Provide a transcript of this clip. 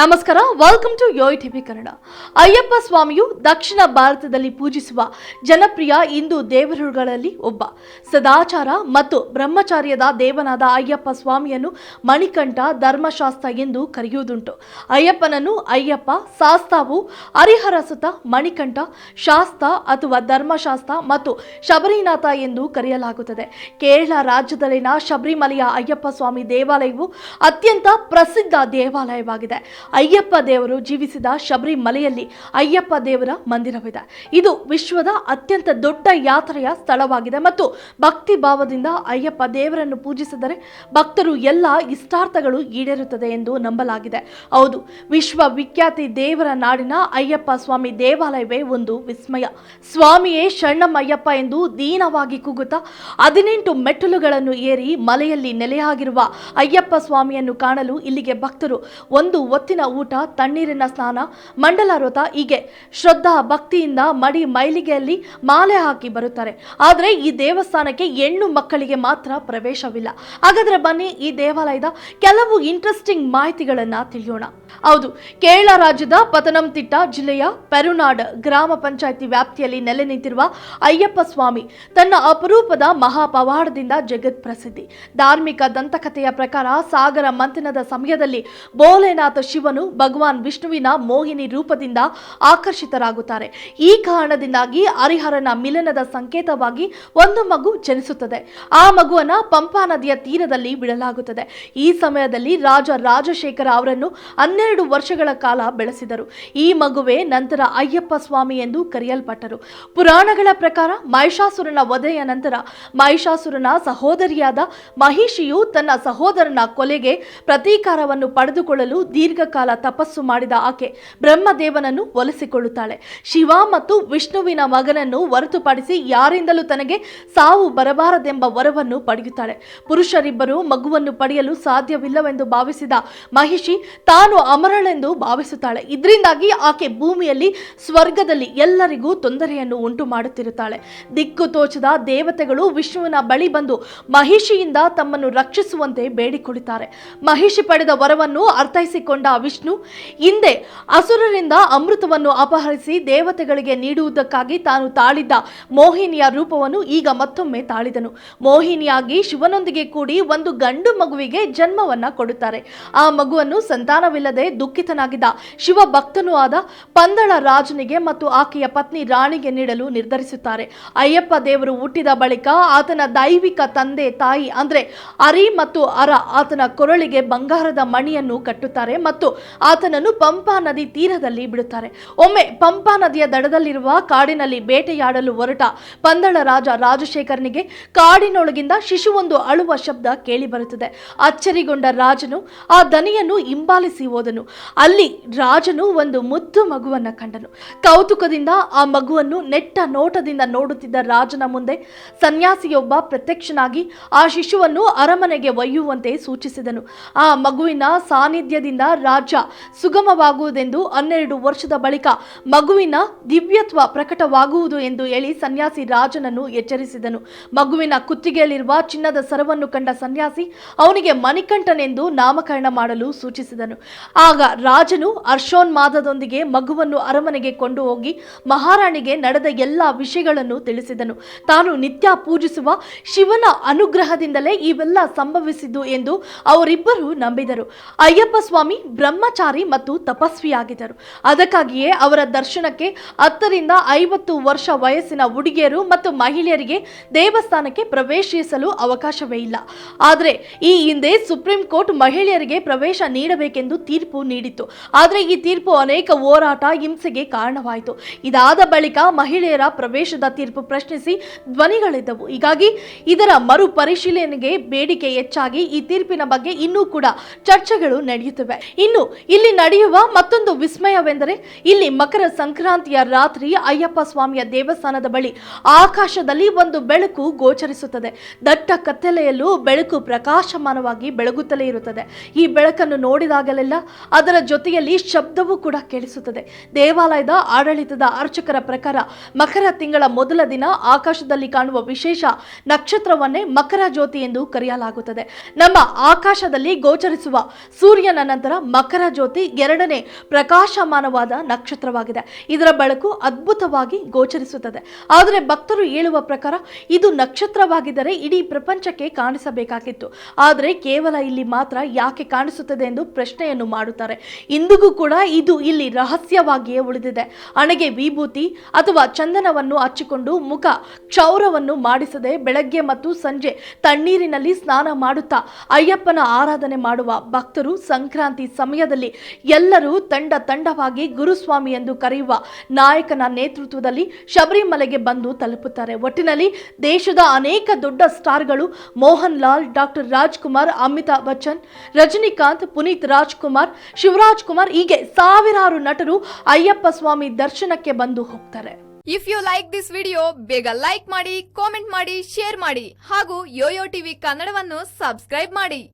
ನಮಸ್ಕಾರ welcome to Yoyo TV Kannada Ayyappa ಸ್ವಾಮಿಯು ದಕ್ಷಿಣ ಭಾರತದಲ್ಲಿ ಪೂಜಿಸುವ ಜನಪ್ರಿಯ ಹಿಂದೂ ದೇವರುಗಳಲ್ಲಿ ಒಬ್ಬ. ಸದಾಚಾರ ಮತ್ತು ಬ್ರಹ್ಮಚಾರ್ಯದ ದೇವನಾದ ಅಯ್ಯಪ್ಪ ಸ್ವಾಮಿಯನ್ನು ಮಣಿಕಂಠ ಧರ್ಮಶಾಸ್ತ್ರ ಎಂದು ಕರೆಯುವುದುಂಟು. ಅಯ್ಯಪ್ಪನನ್ನು ಅಯ್ಯಪ್ಪ ಶಾಸ್ತಾವು ಹರಿಹರ ಸುತ ಮಣಿಕಂಠ, ಶಾಸ್ತ ಅಥವಾ ಧರ್ಮಶಾಸ್ತ್ರ ಮತ್ತು ಶಬರಿನಾಥ ಎಂದು ಕರೆಯಲಾಗುತ್ತದೆ. ಕೇರಳ ರಾಜ್ಯದಲ್ಲಿನ ಶಬರಿಮಲೆಯ ಅಯ್ಯಪ್ಪ ಸ್ವಾಮಿ ದೇವಾಲಯವು ಅತ್ಯಂತ ಪ್ರಸಿದ್ಧ ದೇವಾಲಯವಾಗಿದೆ. ಅಯ್ಯಪ್ಪ ದೇವರು ಜೀವಿಸಿದ ಶಬರಿಮಲೆಯಲ್ಲಿ ಅಯ್ಯಪ್ಪ ದೇವರ ಮಂದಿರವಿದೆ. ಇದು ವಿಶ್ವದ ಅತ್ಯಂತ ದೊಡ್ಡ ಯಾತ್ರೆಯ ಸ್ಥಳವಾಗಿದೆ ಮತ್ತು ಭಕ್ತಿ ಭಾವದಿಂದ ಅಯ್ಯಪ್ಪ ದೇವರನ್ನು ಪೂಜಿಸಿದರೆ ಭಕ್ತರು ಎಲ್ಲ ಇಷ್ಟಾರ್ಥಗಳು ಈಡೇರುತ್ತದೆ ಎಂದು ನಂಬಲಾಗಿದೆ. ಹೌದು ವಿಶ್ವ ವಿಖ್ಯಾತಿ ದೇವರ ನಾಡಿನ ಅಯ್ಯಪ್ಪ ಸ್ವಾಮಿ ದೇವಾಲಯವೇ ಒಂದು ವಿಸ್ಮಯ. ಸ್ವಾಮಿಯೇ ಶರಣಮಯ್ಯಪ್ಪ ಎಂದು ದೀನವಾಗಿ ಕೂಗುತ್ತಾ ಹದಿನೆಂಟು ಮೆಟ್ಟಲುಗಳನ್ನು ಏರಿ ಮಲೆಯಲ್ಲಿ ನೆಲೆಯಾಗಿರುವ ಅಯ್ಯಪ್ಪ ಸ್ವಾಮಿಯನ್ನು ಕಾಣಲು ಇಲ್ಲಿಗೆ ಭಕ್ತರು ಒಂದು ಒತ್ತಿನ ಊಟ, ತಣ್ಣೀರಿನ ಸ್ನಾನ ಮಂಡಲ ವ್ರತ ಹೀಗೆ. ಶ್ರದ್ಧಾ ಭಕ್ತಿಯಿಂದ ಮಡಿ ಮೈಲಿಗೆಯಲ್ಲಿ ಮಾಲೆ ಹಾಕಿ ಬರುತ್ತಾರೆ. ಆದರೆ ಈ ದೇವಸ್ಥಾನಕ್ಕೆ ಹೆಣ್ಣು ಮಕ್ಕಳಿಗೆ ಮಾತ್ರ ಪ್ರವೇಶವಿಲ್ಲ. ಹಾಗಾದ್ರೆ ಬನ್ನಿ ಈ ದೇವಾಲಯದ ಕೆಲವು ಇಂಟ್ರೆಸ್ಟಿಂಗ್ ಮಾಹಿತಿಗಳನ್ನ ತಿಳಿಯೋಣ. ಹೌದು, ಕೇರಳ ರಾಜ್ಯದ ಪತನಂತಿಟ್ಟ ಜಿಲ್ಲೆಯ ಪೆರುನಾಡ್ ಗ್ರಾಮ ಪಂಚಾಯಿತಿ ವ್ಯಾಪ್ತಿಯಲ್ಲಿ ನೆಲೆ ನಿಂತಿರುವ ಅಯ್ಯಪ್ಪ ಸ್ವಾಮಿ ತನ್ನ ಅಪರೂಪದ ಮಹಾಪವಾಡದಿಂದ ಜಗತ್ ಪ್ರಸಿದ್ಧಿ. ಧಾರ್ಮಿಕ ದಂತಕಥೆಯ ಪ್ರಕಾರ ಸಾಗರ ಮಂಥನದ ಸಮಯದಲ್ಲಿ ಭೋಲೆನಾಥ ಶಿವನು ಭಗವಾನ್ ವಿಷ್ಣುವಿನ ಮೋಹಿನಿ ರೂಪದಿಂದ ಆಕರ್ಷಿತರಾಗುತ್ತಾರೆ. ಈ ಕಾರಣದಿಂದಾಗಿ ಹರಿಹರನ ಮಿಲನದ ಸಂಕೇತವಾಗಿ ಒಂದು ಮಗು ಜನಿಸುತ್ತದೆ. ಆ ಮಗುವನ್ನ ಪಂಪಾ ನದಿಯ ತೀರದಲ್ಲಿ ಬಿಡಲಾಗುತ್ತದೆ. ಈ ಸಮಯದಲ್ಲಿ ರಾಜ ರಾಜಶೇಖರ ಅವರನ್ನು ಹನ್ನೆರಡು ವರ್ಷಗಳ ಕಾಲ ಬೆಳೆಸಿದರು. ಈ ಮಗುವೆ ನಂತರ ಅಯ್ಯಪ್ಪ ಸ್ವಾಮಿ ಎಂದು ಕರೆಯಲ್ಪಟ್ಟರು. ಪುರಾಣಗಳ ಪ್ರಕಾರ ಮಹಿಷಾಸುರನ ವಧೆಯ ನಂತರ ಮಹಿಷಾಸುರನ ಸಹೋದರಿಯಾದ ಮಹಿಷಿಯು ತನ್ನ ಸಹೋದರನ ಕೊಲೆಗೆ ಪ್ರತೀಕಾರವನ್ನು ಪಡೆದುಕೊಳ್ಳಲು ದೀರ್ಘಕಾಲ ತಪಸ್ಸು ಮಾಡಿದ ಆಕೆ ಬ್ರಹ್ಮದೇವನನ್ನು ಒಲಿಸಿಕೊಳ್ಳುತ್ತಾಳೆ. ಶಿವ ಮತ್ತು ವಿಷ್ಣುವಿನ ಮಗನನ್ನು ಹೊರತುಪಡಿಸಿ ಯಾರಿಂದಲೂ ತನಗೆ ಸಾವು ಬರಬಾರದೆಂಬ ವರವನ್ನು ಪಡೆಯುತ್ತಾಳೆ. ಪುರುಷರಿಬ್ಬರು ಮಗುವನ್ನು ಪಡೆಯಲು ಸಾಧ್ಯವಿಲ್ಲವೆಂದು ಭಾವಿಸಿದ ಮಹಿಷಿ ತಾನು ಅಮರಳೆಂದು ಭಾವಿಸುತ್ತಾಳೆ. ಇದರಿಂದಾಗಿ ಆಕೆ ಭೂಮಿಯಲ್ಲಿ, ಸ್ವರ್ಗದಲ್ಲಿ ಎಲ್ಲರಿಗೂ ತೊಂದರೆಯನ್ನು ಉಂಟು ಮಾಡುತ್ತಿರುತ್ತಾಳೆ ದಿಕ್ಕು ತೋಚದ ದೇವತೆಗಳು ವಿಷ್ಣುವಿನ ಬಳಿ ಬಂದು ಮಹಿಷಿಯಿಂದ ತಮ್ಮನ್ನು ರಕ್ಷಿಸುವಂತೆ ಬೇಡಿಕೊಳ್ಳುತ್ತಾರೆ ಮಹಿಷಿ ಪಡೆದ ವರವನ್ನು ಅರ್ಥೈಸಿಕೊಂಡ ವಿಷ್ಣು. ಹಿಂದೆ ಅಸುರರಿಂದ ಅಮೃತವನ್ನು ಅಪಹರಿಸಿ ದೇವತೆಗಳಿಗೆ ನೀಡುವುದಕ್ಕಾಗಿ ತಾನು ತಾಳಿದ್ದ ಮೋಹಿನಿಯ ರೂಪವನ್ನು ಈಗ ಮತ್ತೊಮ್ಮೆ ತಾಳಿದನು. ಮೋಹಿನಿಯಾಗಿ ಶಿವನೊಂದಿಗೆ ಕೂಡಿ ಒಂದು ಗಂಡು ಮಗುವಿಗೆ ಜನ್ಮವನ್ನ ಕೊಡುತ್ತಾರೆ. ಆ ಮಗುವನ್ನು ಸಂತಾನವಿಲ್ಲದೆ ದುಃಖಿತನಾಗಿದ್ದ ಶಿವ ಭಕ್ತನೂ ಆದ ಪಂದಳ ರಾಜನಿಗೆ ಮತ್ತು ಆಕೆಯ ಪತ್ನಿ ರಾಣಿಗೆ ನೀಡಲು ನಿರ್ಧರಿಸುತ್ತಾರೆ. ಅಯ್ಯಪ್ಪ ದೇವರು ಹುಟ್ಟಿದ ಬಳಿಕ ಆತನ ದೈವಿಕ ತಂದೆ ತಾಯಿ ಅಂದ್ರೆ ಅರಿ ಮತ್ತು ಅರ ಆತನ ಕೊರಳಿಗೆ ಬಂಗಾರದ ಮಣಿಯನ್ನು ಕಟ್ಟುತ್ತಾರೆ ಮತ್ತು ಆತನನ್ನು ಪಂಪಾ ನದಿ ತೀರದಲ್ಲಿ ಬಿಡುತ್ತಾರೆ. ಒಮ್ಮೆ ಪಂಪಾ ನದಿಯ ದಡದಲ್ಲಿರುವ ಕಾಡಿನಲ್ಲಿ ಬೇಟೆಯಾಡಲು ಹೊರಟ ಪಂದಳ ರಾಜ ರಾಜಶೇಖರನಿಗೆ ಕಾಡಿನೊಳಗಿಂದ ಶಿಶುವೊಂದು ಅಳುವ ಶಬ್ದ ಕೇಳಿಬರುತ್ತದೆ. ಅಚ್ಚರಿಗೊಂಡ ರಾಜನು ಆ ದನಿಯನ್ನು ಹಿಂಬಾಲಿಸಿ ಹೋದನು. ಅಲ್ಲಿ ರಾಜನು ಒಂದು ಮುದ್ದು ಮಗುವನ್ನು ಕಂಡನು. ಕೌತುಕದಿಂದ ಆ ಮಗುವನ್ನು ನೆಟ್ಟ ನೋಟದಿಂದ ನೋಡುತ್ತಿದ್ದ ರಾಜನ ಮುಂದೆ ಸನ್ಯಾಸಿಯೊಬ್ಬ ಪ್ರತ್ಯಕ್ಷನಾಗಿ ಆ ಶಿಶುವನ್ನು ಅರಮನೆಗೆ ಒಯ್ಯುವಂತೆ ಸೂಚಿಸಿದನು. ಆ ಮಗುವಿನ ಸಾನ್ನಿಧ್ಯದಿಂದ ರಾಜ್ಯ ಸುಗಮವಾಗುವುದೆಂದು ಹನ್ನೆರಡು ವರ್ಷದ ಬಳಿಕ ಮಗುವಿನ ದಿವ್ಯತ್ವ ಪ್ರಕಟವಾಗುವುದು ಎಂದು ಹೇಳಿ ಸನ್ಯಾಸಿ ರಾಜನನ್ನು ಎಚ್ಚರಿಸಿದನು. ಮಗುವಿನ ಕುತ್ತಿಗೆಯಲ್ಲಿರುವ ಚಿನ್ನದ ಸರವನ್ನು ಕಂಡ ಸನ್ಯಾಸಿ ಅವನಿಗೆ ಮಣಿಕಂಠನೆಂದು ನಾಮಕರಣ ಮಾಡಲು ಸೂಚಿಸಿದನು. ಆಗ ರಾಜನು ಹರ್ಷೋನ್ಮಾದದೊಂದಿಗೆ ಮಗುವನ್ನು ಅರಮನೆಗೆ ಕೊಂಡು ಹೋಗಿ ಮಹಾರಾಣಿಗೆ ನಡೆದ ಎಲ್ಲ ವಿಷಯಗಳನ್ನು ತಿಳಿಸಿದನು. ತಾನು ನಿತ್ಯ ಪೂಜಿಸುವ ಶಿವನ ಅನುಗ್ರಹದಿಂದಲೇ ಇವೆಲ್ಲ ಸಂಭವಿಸಿದ್ದು ಎಂದು ಅವರಿಬ್ಬರು ನಂಬಿದರು. ಅಯ್ಯಪ್ಪ ಸ್ವಾಮಿ ಬ್ರಹ್ಮಚಾರಿ ಮತ್ತು ತಪಸ್ವಿಯಾಗಿದ್ದರು. ಅದಕ್ಕಾಗಿಯೇ ಅವರ ದರ್ಶನಕ್ಕೆ ಹತ್ತರಿಂದ ಐವತ್ತು ವರ್ಷ ವಯಸ್ಸಿನ ಹುಡುಗಿಯರು ಮತ್ತು ಮಹಿಳೆಯರಿಗೆ ದೇವಸ್ಥಾನಕ್ಕೆ ಪ್ರವೇಶಿಸಲು ಅವಕಾಶವೇ ಇಲ್ಲ. ಆದರೆ ಈ ಹಿಂದೆ ಸುಪ್ರೀಂ ಕೋರ್ಟ್ ಮಹಿಳೆಯರಿಗೆ ಪ್ರವೇಶ ನೀಡಬೇಕೆಂದು ತೀರ್ಪು ನೀಡಿತ್ತು. ಆದರೆ ಈ ತೀರ್ಪು ಅನೇಕ ಹೋರಾಟ, ಹಿಂಸೆಗೆ ಕಾರಣವಾಯಿತು. ಇದಾದ ಬಳಿಕ ಮಹಿಳೆಯರ ಪ್ರವೇಶದ ತೀರ್ಪು ಪ್ರಶ್ನಿಸಿ ಧ್ವನಿಗಳಿದ್ದವು. ಹೀಗಾಗಿ ಇದರ ಮರು ಪರಿಶೀಲನೆಗೆ ಬೇಡಿಕೆ ಹೆಚ್ಚಾಗಿ ಈ ತೀರ್ಪಿನ ಬಗ್ಗೆ ಇನ್ನೂ ಕೂಡ ಚರ್ಚೆಗಳು ನಡೆಯುತ್ತಿವೆ. ಇನ್ನು ಇಲ್ಲಿ ನಡೆಯುವ ಮತ್ತೊಂದು ವಿಸ್ಮಯವೆಂದರೆ ಇಲ್ಲಿ ಮಕರ ಸಂಕ್ರಾಂತಿಯ ರಾತ್ರಿ ಅಯ್ಯಪ್ಪ ಸ್ವಾಮಿಯ ದೇವಸ್ಥಾನದ ಬಳಿ ಆಕಾಶದಲ್ಲಿ ಒಂದು ಬೆಳಕು ಗೋಚರಿಸುತ್ತದೆ. ದಟ್ಟ ಕತ್ತಲೆಯಲ್ಲೂ ಬೆಳಕು ಪ್ರಕಾಶಮಾನವಾಗಿ ಬೆಳಗುತ್ತಲೇ ಇರುತ್ತದೆ. ಈ ಬೆಳಕನ್ನು ನೋಡಿದಾಗಲೆಲ್ಲ ಅದರ ಜೊತೆಯಲ್ಲಿ ಶಬ್ದವೂ ಕೂಡ ಕೇಳಿಸುತ್ತದೆ. ದೇವಾಲಯದ ಆಡಳಿತದ ಅರ್ಚಕರ ಪ್ರಕಾರ ಮಕರ ತಿಂಗಳ ಮೊದಲ ದಿನ ಆಕಾಶದಲ್ಲಿ ಕಾಣುವ ವಿಶೇಷ ನಕ್ಷತ್ರವನ್ನೇ ಮಕರ ಜ್ಯೋತಿ ಎಂದು ಕರೆಯಲಾಗುತ್ತದೆ. ನಮ್ಮ ಆಕಾಶದಲ್ಲಿ ಗೋಚರಿಸುವ ಸೂರ್ಯನ ನಂತರ ಮಕರ ಜ್ಯೋತಿ ಎರಡನೇ ಪ್ರಕಾಶಮಾನವಾದ ನಕ್ಷತ್ರವಾಗಿದೆ. ಇದರ ಬೆಳಕು ಅದ್ಭುತವಾಗಿ ಗೋಚರಿಸುತ್ತದೆ. ಆದರೆ ಭಕ್ತರು ಹೇಳುವ ಪ್ರಕಾರ ಇದು ನಕ್ಷತ್ರವಾಗಿದ್ದರೆ ಇಡೀ ಪ್ರಪಂಚಕ್ಕೆ ಕಾಣಿಸಬೇಕಾಗಿತ್ತು. ಆದರೆ ಕೇವಲ ಇಲ್ಲಿ ಮಾತ್ರ ಯಾಕೆ ಕಾಣಿಸುತ್ತದೆ ಎಂದು ಪ್ರಶ್ನೆಯನ್ನು ಮಾಡುತ್ತಾರೆ. ಇಂದಿಗೂ ಕೂಡ ಇದು ಇಲ್ಲಿ ರಹಸ್ಯವಾಗಿಯೇ ಉಳಿದಿದೆ. ಹಣೆಗೆ ವಿಭೂತಿ ಅಥವಾ ಚಂದನವನ್ನು ಹಚ್ಚಿಕೊಂಡು ಮುಖ ಕ್ಷೌರವನ್ನು ಮಾಡಿಸದೆ ಬೆಳಗ್ಗೆ ಮತ್ತು ಸಂಜೆ ತಣ್ಣೀರಿನಲ್ಲಿ ಸ್ನಾನ ಮಾಡುತ್ತಾ ಅಯ್ಯಪ್ಪನ ಆರಾಧನೆ ಮಾಡುವ ಭಕ್ತರು ಸಂಕ್ರಾಂತಿ ಸಮಯದಲ್ಲಿ ಎಲ್ಲರೂ ತಂಡ ತಂಡವಾಗಿ ಗುರುಸ್ವಾಮಿ ಎಂದು ಕರೆಯುವ ನಾಯಕನ ನೇತೃತ್ವದಲ್ಲಿ ಶಬರಿಮಲೆಗೆ ಬಂದು ತಲುಪುತ್ತಾರೆ. ಒಟ್ಟಿನಲ್ಲಿ ದೇಶದ ಅನೇಕ ದೊಡ್ಡ ಸ್ಟಾರ್ಗಳು ಮೋಹನ್ ಲಾಲ್ ಡಾಕ್ಟರ್ ರಾಜ್ಕುಮಾರ್, ಅಮಿತಾಬ್ ಬಚ್ಚನ್, ರಜನಿಕಾಂತ್, ಪುನೀತ್ ರಾಜ್ಕುಮಾರ್, ಶಿವರಾಜ್ ಕುಮಾರ್ ಹೀಗೆ ಸಾವಿರಾರು ನಟರು ಅಯ್ಯಪ್ಪ ಸ್ವಾಮಿ ದರ್ಶನಕ್ಕೆ ಬಂದು ಹೋಗ್ತಾರೆ. If you like this video ಬೇಗ ಲೈಕ್ ಮಾಡಿ ಕಾಮೆಂಟ್ ಮಾಡಿ ಶೇರ್ ಮಾಡಿ ಹಾಗೂ ಯೋಯೋ ಟಿವಿ ಕನ್ನಡವನ್ನು ಸಬ್ಸ್ಕ್ರೈಬ್ ಮಾಡಿ.